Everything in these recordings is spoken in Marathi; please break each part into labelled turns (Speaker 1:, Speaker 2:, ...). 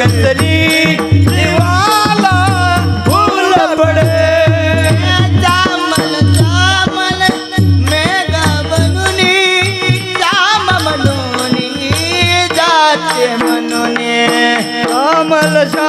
Speaker 1: कंदरी दिवाला फूल पडे
Speaker 2: जामल जामल मेघा बनून जाम म्हणून जाते म्हणून
Speaker 1: कमल जा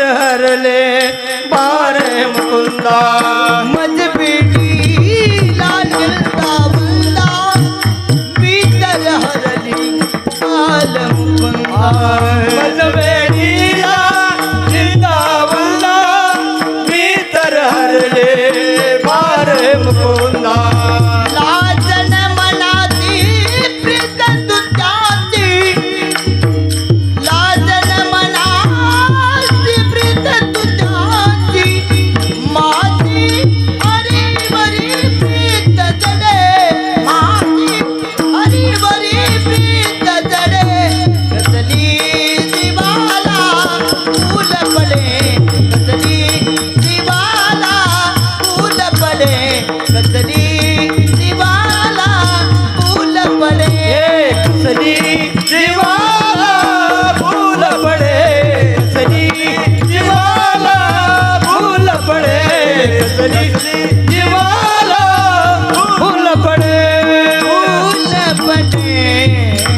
Speaker 1: हर ले बारे मुकुंदा
Speaker 2: मजब
Speaker 1: நிவாரம் உள்ளப்படு
Speaker 2: உள்ளப்பட்டு